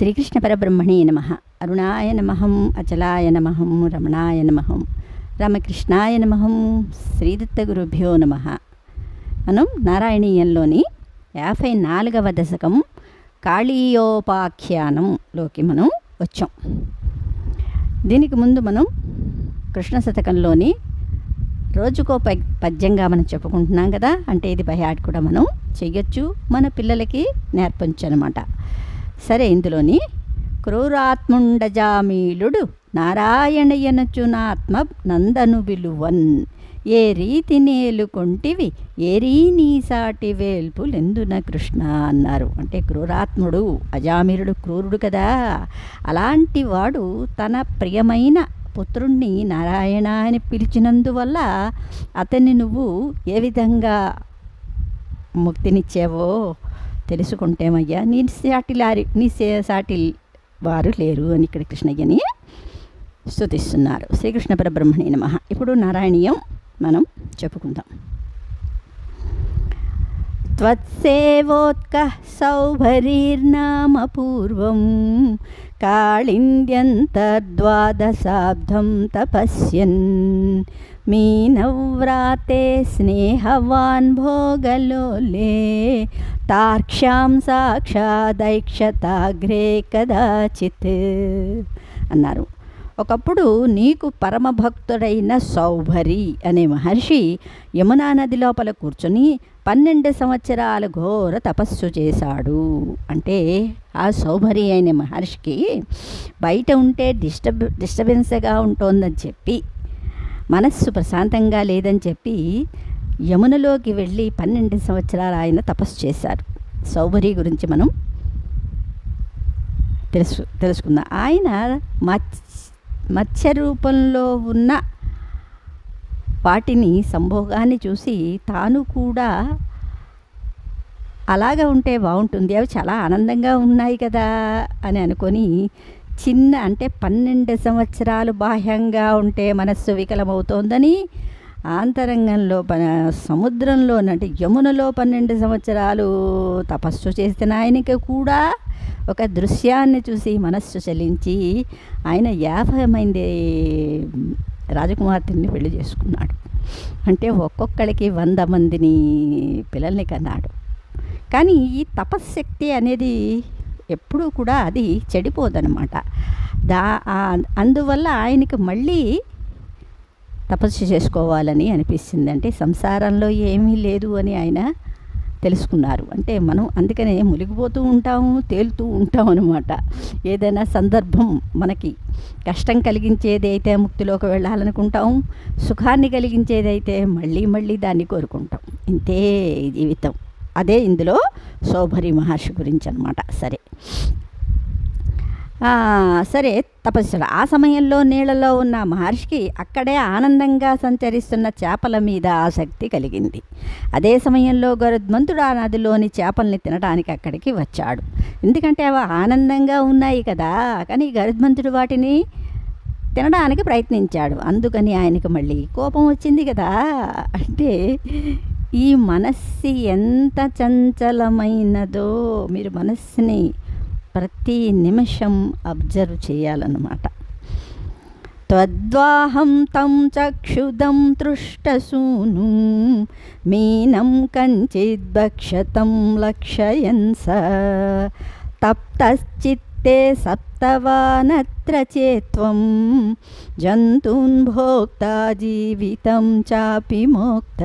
శ్రీకృష్ణ పరబ్రహ్మణే నమ. అరుణాయ నమహం అచలాయ నమహం రమణాయ నమహం రామకృష్ణాయ నమహం శ్రీదత్త గురుభ్యో నమ. మనం నారాయణీయంలోని యాభై నాలుగవ దశకం కాళీయోపాఖ్యానంలోకి మనం వచ్చాం. దీనికి ముందు మనం కృష్ణ శతకంలోని రోజుకో పద్యంగా మనం చెప్పుకుంటున్నాం కదా అంటే ఇది బయాట్ కూడా మనం చెయ్యొచ్చు మన పిల్లలకి నేర్పచ్చు అనమాట సరే ఇందులోని క్రూరాత్ముండజామీలుడు నారాయణయనచునాత్మ నందను విలువన్. ఏ రీతి నేలుకొంటివి ఏరీ నీ సాటి వేల్పులెందున కృష్ణ అన్నారు. అంటే క్రూరాత్ముడు అజామీరుడు క్రూరుడు కదా. అలాంటి వాడు తన ప్రియమైన పుత్రుణ్ణి నారాయణ అని పిలిచినందువల్ల అతన్ని నువ్వు ఏ విధంగా ముక్తినిచ్చావో తెలుసుకుంటేమయ్యా నీ సాటి లారి నీ సే- సాటి వారు లేరు అని ఇక్కడ కృష్ణయ్యని స్తుతిస్తున్నారు శ్రీకృష్ణ పరబ్రహ్మణి నమ ఇప్పుడు నారాయణీయం మనం చెప్పుకుందాం त्वत्सेवोत्कः सौभरीर्नाम पूर्वं काळिन्द्यन्तर्द्वादशाब्दं तपस्यन् मीनव्राते स्नेहवान् भोगलोले తార్క్ష్యాం సాక్షాదైక్షతాగ్రే కదాచిత్ అన్నారు. ఒకప్పుడు నీకు పరమభక్తుడైన సౌభరి అనే మహర్షి యమునా నది లోపల కూర్చొని పన్నెండు సంవత్సరాల ఘోర తపస్సు చేశాడు. అంటే ఆ సౌభరి అయిన మహర్షికి బయట ఉంటే డిస్టర్బ్ డిస్టర్బెన్స్గా ఉంటుందని చెప్పి మనస్సు ప్రశాంతంగా లేదని చెప్పి యమునలోకి వెళ్ళి పన్నెండు సంవత్సరాలు ఆయన తపస్సు చేశారు. సౌభరి గురించి మనం తెలుసు తెలుసుకుందాం. ఆయన మత్స్ మత్స్య రూపంలో ఉన్న వాటిని సంభోగాన్ని చూసి తాను కూడా అలాగా ఉంటే బాగుంటుంది. అవి చాలా ఆనందంగా ఉన్నాయి కదా అని అనుకొని చిన్న అంటే పన్నెండు సంవత్సరాలు బాహ్యంగా ఉంటే మనస్సు వికలమవుతోందని ఆంతరంగంలో ప- సముద్రంలో అంటే యమునలో పన్నెండు సంవత్సరాలు తపస్సు చేసిన ఆయనకి కూడా ఒక దృశ్యాన్ని చూసి మనస్సు చలించి ఆయన యాభై మంది రాజకుమార్తెని పెళ్ళి చేసుకున్నాడు. అంటే ఒక్కొక్కడికి వంద మందిని పిల్లల్ని కన్నాడు. కానీ ఈ తపశ్శక్తి అనేది ఎప్పుడూ కూడా అది చెడిపోదనమాట. దా అందువల్ల ఆయనకి మళ్ళీ తపస్సు చేసుకోవాలని అనిపిస్తుంది అంటే సంసారంలో ఏమీ లేదు అని ఆయన తెలుసుకున్నారు. అంటే మనం అందుకనే మునిగిపోతూ ఉంటాము తేలుతూ ఉంటాం అనమాట ఏదైనా సందర్భం మనకి కష్టం కలిగించేది అయితే ముక్తిలోకి వెళ్ళాలనుకుంటాం సుఖాన్ని కలిగించేదైతే మళ్ళీ మళ్ళీ దాన్ని కోరుకుంటాం. ఇంతే జీవితం. అదే ఇందులో సౌభరి మహర్షి గురించి అనమాట సరే. సరే తపస్సుడు ఆ సమయంలో నీళ్ళలో ఉన్న మహర్షికి అక్కడే ఆనందంగా సంచరిస్తున్న చేపల మీద ఆసక్తి కలిగింది. అదే సమయంలో గరుద్మంతుడు ఆ నదిలోని చేపల్ని తినడానికి అక్కడికి వచ్చాడు. ఎందుకంటే అవి ఆనందంగా ఉన్నాయి కదా కానీ గరుద్మంతుడు వాటిని తినడానికి ప్రయత్నించాడు. అందుకని ఆయనకు మళ్ళీ కోపం వచ్చింది కదా. అంటే ఈ మనస్సు ఎంత చంచలమైనదో మీరు మనస్సుని ప్రతి నిమిషం అబ్జర్వ్ చేయాలన్నమాట. త్వద్వాహం తం చక్షుదం తృష్టసూను మీనం కంచిద్భక్షతం లక్షయన్ స తప్తశ్చిత్తే సప్తవానత్ర చేత్వం జంతున్ భోక్తా జీవితం చాపి మోక్త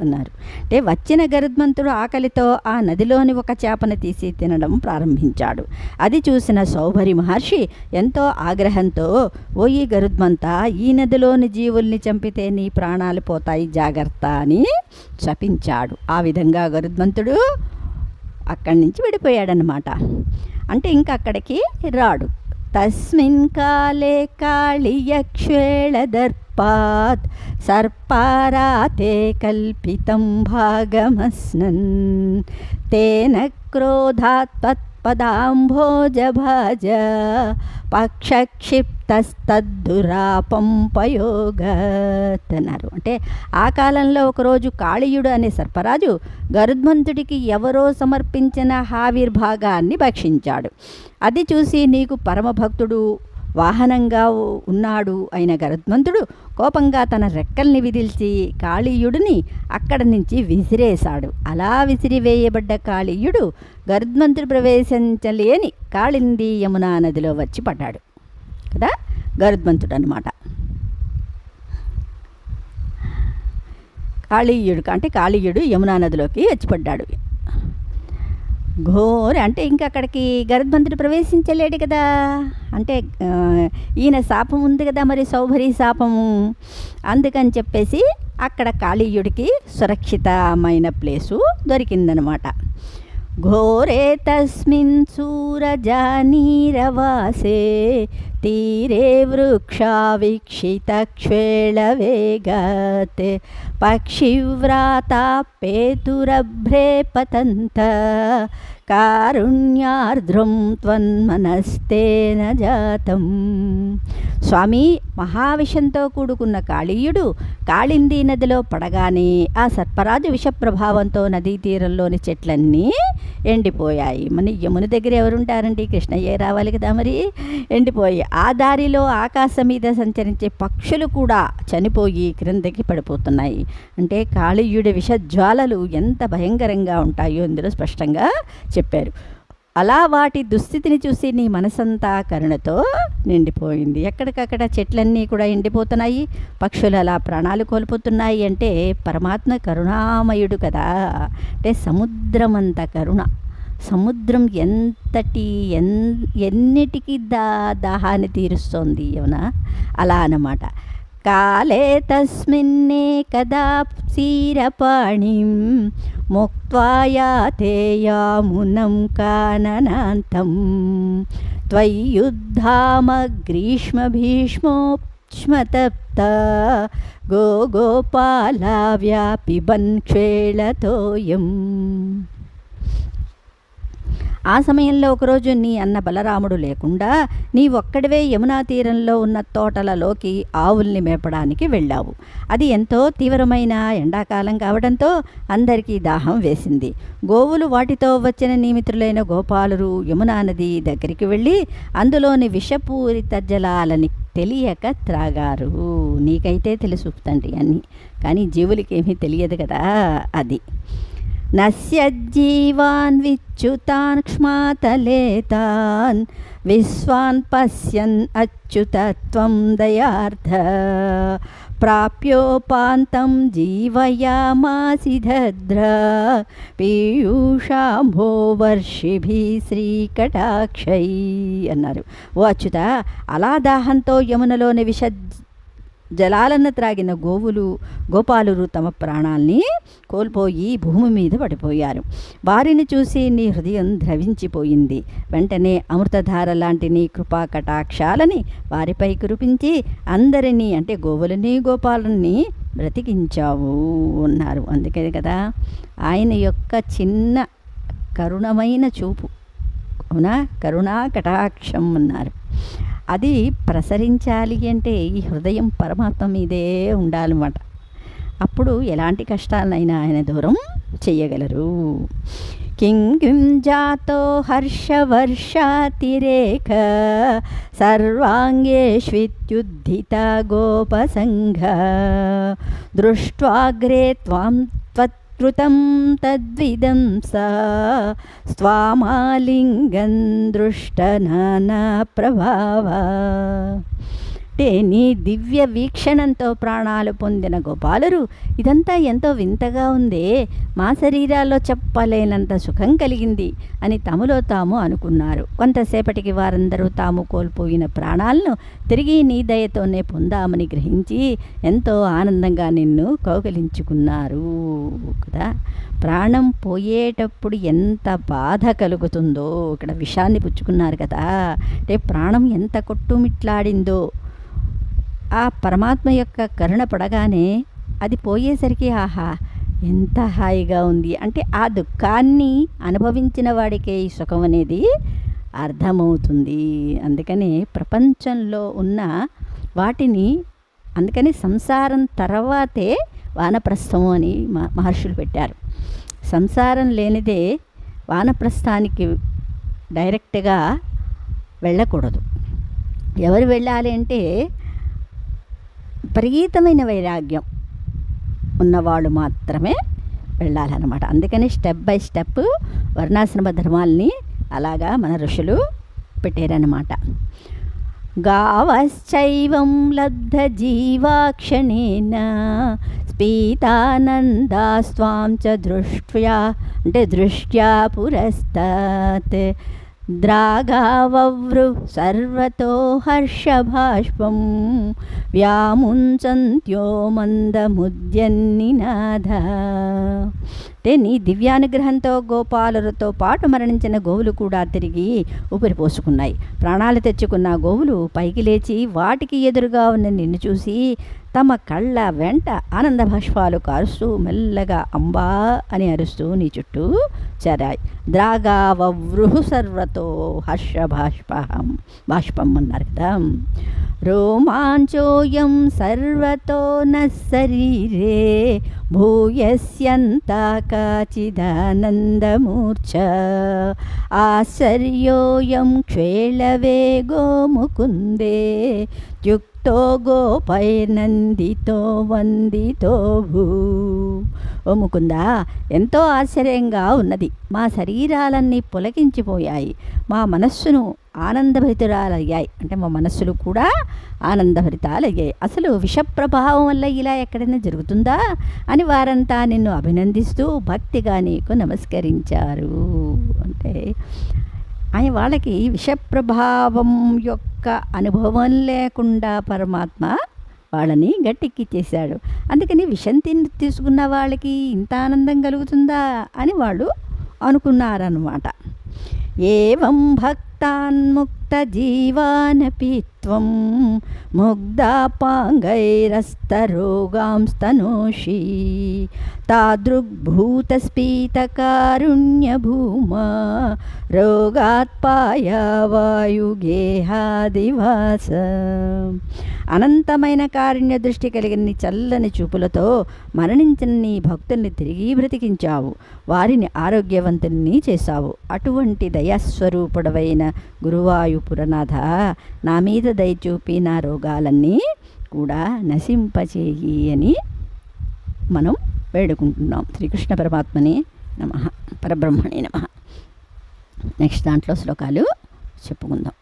అన్నారు అంటే వచ్చిన గరుద్మంతుడు ఆకలితో ఆ నదిలోని ఒక చేపను తీసి తినడం ప్రారంభించాడు. అది చూసిన సౌభరి మహర్షి ఎంతో ఆగ్రహంతో ఓ ఈ గరుద్మంత ఈ నదిలోని జీవుల్ని చంపితే నీ ప్రాణాలు పోతాయి జాగ్రత్త అని శపించాడు. ఆ విధంగా గరుద్మంతుడు అక్కడి నుంచి విడిపోయాడనమాట అంటే ఇంకా అక్కడికి రాడు. తస్మిన్ కాలే కాళీయక్షేళదర్పాత్ సర్పారాతే కల్పితం భాగమస్నన్. తేన క్రోధాత్ పదాంభోజభాజ పక్షక్షిప్తస్తద్దురాపంపయోగత్ అన్నారు. అంటే ఆ కాలంలో ఒకరోజు కాళీయుడు అనే సర్పరాజు గరుద్మంతుడికి ఎవరో సమర్పించిన హావిర్భాగాన్ని భక్షించాడు. అది చూసి నీకు పరమభక్తుడు వాహనంగా ఉన్నాడు అయిన గరుత్మంతుడు కోపంగా తన రెక్కల్ని విదిల్చి కాళీయుడిని అక్కడ నుంచి విసిరేశాడు. అలా విసిరివేయబడ్డ కాళీయుడు గరుత్మంతుడు ప్రవేశించలేని కాళింది యమునా నదిలో వచ్చి పడ్డాడు. కదా? గరుత్మంతుడు అనమాట కాళీయుడు అంటే కాళీయుడు యమునా నదిలోకి వచ్చిపడ్డాడు ఘోర అంటే ఇంకా అక్కడికి గరుత్మంతుడు ప్రవేశించలేడు కదా. అంటే ఈయన శాపం ఉంది కదా మరి సౌభరి శాపము. అందుకని చెప్పేసి అక్కడ కాళీయుడికి సురక్షితమైన ప్లేసు దొరికిందనమాట. ఘోరే తస్మిన్ సూరజానీరవాసే తీరే వృక్షా వీక్షిత క్షేళవేగత్ పేతురభ్రే పతంత. కారుణ్యార్ధ్రం త్వన్మనస్తేన జాతం. స్వామి మహావిషంతో కూడుకున్న కాళీయుడు కాళిందీ నదిలో పడగానే ఆ సర్పరాజు విషప్రభావంతో నదీ తీరంలోని చెట్లన్నీ ఎండిపోయాయి. మన యమున దగ్గర ఎవరుంటారండి? కృష్ణయ్య రావాలి కదా మరి. ఎండిపోయి ఆ దారిలో ఆకాశం మీద సంచరించే పక్షులు కూడా చనిపోయి క్రిందకి పడిపోతున్నాయి. అంటే కాళీయుడి విషజ్వాలలు ఎంత భయంకరంగా ఉంటాయో ఇందులో స్పష్టంగా చెప్పారు. అలా వాటి దుస్థితిని చూసి నీ మనసంతా కరుణతో నిండిపోయింది. ఎక్కడికక్కడ చెట్లన్నీ కూడా ఎండిపోతున్నాయి. పక్షులు అలా ప్రాణాలు కోల్పోతున్నాయి అంటే పరమాత్మ కరుణామయుడు కదా. అంటే సముద్రం కరుణ. సముద్రం ఎంతటి ఎన్ ఎన్నిటికి దా దాహాన్ని తీరుస్తోంది అవునా అలా అనమాట కాలే తస్మిన్నే కదా క్షీరపాణిం ముక్వాయాతేయామునం కాననాంతం కాననాంతం. త్వయ్యుద్ధామగ్రీష్మ భీష్మోక్ష్మతప్త గో గోపాలా వ్యాపిబన్ క్షేళతోయం ఆ సమయంలో ఒకరోజు నీ అన్న బలరాముడు లేకుండా నీ ఒక్కడివే యమునా తీరంలో ఉన్న తోటలలోకి ఆవుల్ని మేపడానికి వెళ్ళావు. అది ఎంతో తీవ్రమైన ఎండాకాలం కావడంతో అందరికీ దాహం వేసింది. గోవులు వాటితో వచ్చిన నియమితులైన గోపాలురు యమునా నది దగ్గరికి వెళ్ళి అందులోని విషపూరిత జలాలని తెలియక త్రాగారు. నీకైతే తెలుసు తండ్రి అని కానీ జీవులకేమీ తెలియదు కదా అది. నశ్యజ్జీవాన్ విచ్యుతాన్ క్ష్మాతలే తాన్ విశ్వాన్ పశ్యన్ అచ్యుతత్వం దయార్థ. ప్రాప్యోపాంతం జీవయామాసి దద్ర పీయూషాంభో వర్షిభి శ్రీకటాక్షై అన్నారు. ఓ అచ్యుత అలా దాహంతో యమునలోని విష జలాలను త్రాగిన గోవులు గోపాలురు తమ ప్రాణాల్ని కోల్పోయి భూమి మీద పడిపోయారు. వారిని చూసి నీ హృదయం ద్రవించిపోయింది. వెంటనే అమృతధార లాంటి నీ కృపా కటాక్షాలని వారిపై కురిపించి అందరినీ అంటే గోవులని గోపాలని బ్రతికించావు అన్నారు. అందుకే కదా ఆయన యొక్క చిన్న కరుణమైన చూపు. అవునా? కరుణా కటాక్షం అన్నారు. అది ప్రసరించాలి అంటే ఈ హృదయం పరమాత్మ మీదే ఉండాలన్నమాట. అప్పుడు ఎలాంటి కష్టాలైనా ఆయన దూరం చెయ్యగలరు. కిం కిం జాతో హర్షవర్షాతిరేక సర్వాంగేష్విత్యుద్ధిత గోపసంఘ. దృష్ట్వాగ్రే త్వాం త్వత్కృతం తద్విదం సా స్వామాలింగం దృష్ట నానా అంటే నీ దివ్య వీక్షణంతో ప్రాణాలు పొందిన గోపాలురు ఇదంతా ఎంతో వింతగా ఉందే. మా శరీరాల్లో చెప్పలేనంత సుఖం కలిగింది అని తమలో తాము అనుకున్నారు. కొంతసేపటికి వారందరూ తాము కోల్పోయిన ప్రాణాలను తిరిగి నీ దయతోనే పొందామని గ్రహించి ఎంతో ఆనందంగా నిన్ను కౌగలించుకున్నారు కదా. ప్రాణం పోయేటప్పుడు ఎంత బాధ కలుగుతుందో. ఇక్కడ విషాన్ని పుచ్చుకున్నారు కదా. అంటే ప్రాణం ఎంత కొట్టుమిట్లాడిందో. ఆ పరమాత్మ యొక్క కరుణ పడగానే అది పోయేసరికి ఆహా ఎంత హాయిగా ఉంది. అంటే ఆ దుఃఖాన్ని అనుభవించిన వాడికే ఈ సుఖం అనేది అర్థమవుతుంది. అందుకని ప్రపంచంలో ఉన్న వాటిని అందుకని సంసారం తర్వాతే వానప్రస్థం అని మ- మహర్షులు పెట్టారు. సంసారం లేనిదే వానప్రస్థానికి డైరెక్ట్గా వెళ్ళకూడదు. ఎవరు వెళ్ళాలి అంటే విపరీతమైన వైరాగ్యం ఉన్నవాళ్ళు మాత్రమే వెళ్ళాలన్నమాట. అందుకని స్టెప్ బై స్టెప్ వర్ణాశ్రమ ధర్మాల్ని అలాగా మన ఋషులు పెట్టారన్నమాట. గావశ్చైవం లబ్ధ జీవాక్షణేన స్పీతానందాస్వాం చ దృష్ట్యా అంటే దృష్ట్యా పురస్తాత్ ద్రాగావవృ సర్వతో హర్షభాష్పం వ్యాముంచంత్యో మందముద్యన్నినాథ అంటే నీ దివ్యానుగ్రహంతో గోపాలులతో పాటు మరణించిన గోవులు కూడా తిరిగి ఊపిరిపోసుకున్నాయి ప్రాణాలు తెచ్చుకున్న గోవులు పైకి లేచి వాటికి ఎదురుగా ఉన్న నిన్ను చూసి తమ కళ్ళ వెంట ఆనంద భాష్పాలు కారుస్తూ మెల్లగా అంబా అని అరుస్తూ నీ చుట్టూ చేరాయి. ద్రాగావృహు సర్వతో హర్ష బాష్పహం బాష్పం అన్నారు కదా. రోమాంచోయం సర్వతో నరీరే భూయస్యంత భూయస్యంతా కాచిదానందమూర్ఛ. ఆశ్చర్యోయం క్షేళవేగో ముకుందే. యుక్తో గోపైనందితో వందితో భూ ఓ ముకుందా ఎంతో ఆశ్చర్యంగా ఉన్నది. మా శరీరాలన్నీ పులకించిపోయాయి. మా మనస్సును ఆనందభరితురాలయ్యాయి. అంటే మా మనస్సులు కూడా ఆనందభరితాలయ్యాయి. అసలు విషప్రభావం వల్ల ఇలా ఎక్కడైనా జరుగుతుందా? అని వారంతా నిన్ను అభినందిస్తూ భక్తిగా నీకు నమస్కరించారు. అంటే ఆయన వాళ్ళకి విషప్రభావం యొక్క అనుభవం లేకుండా పరమాత్మ వాళ్ళని గట్టెక్కిచ్చేశాడు అందుకని విషం తిని తీసుకున్న వాళ్ళకి ఇంత ఆనందం కలుగుతుందా అని వాళ్ళు అనుకున్నారనమాట ఏవం భక్తాన్ముక్ జీవానపి త్వం ముగ్ధాపాంగైరస్తరోగాంస్తనోషి తాదృగ్భూతస్ఫీతకారుణ్యభూమా రోగాత్పాయవాయుగేహాదివాస అనంతమైన కారుణ్య దృష్టి కలిగిన నీ చల్లని చూపులతో మరణించిన నీ భక్తుల్ని తిరిగి బ్రతికించావు. వారిని ఆరోగ్యవంతుల్ని చేశావు. అటువంటి దయాస్వరూపుడవైన మరియు పురనాథ నా మీద దయచూపి నా రోగాలన్నీ కూడా నశింపచేయి అని మనం వేడుకుంటున్నాం శ్రీకృష్ణ పరమాత్మని నమ పరబ్రహ్మణి నమ నెక్స్ట్ దాంట్లో శ్లోకాలు చెప్పుకుందాం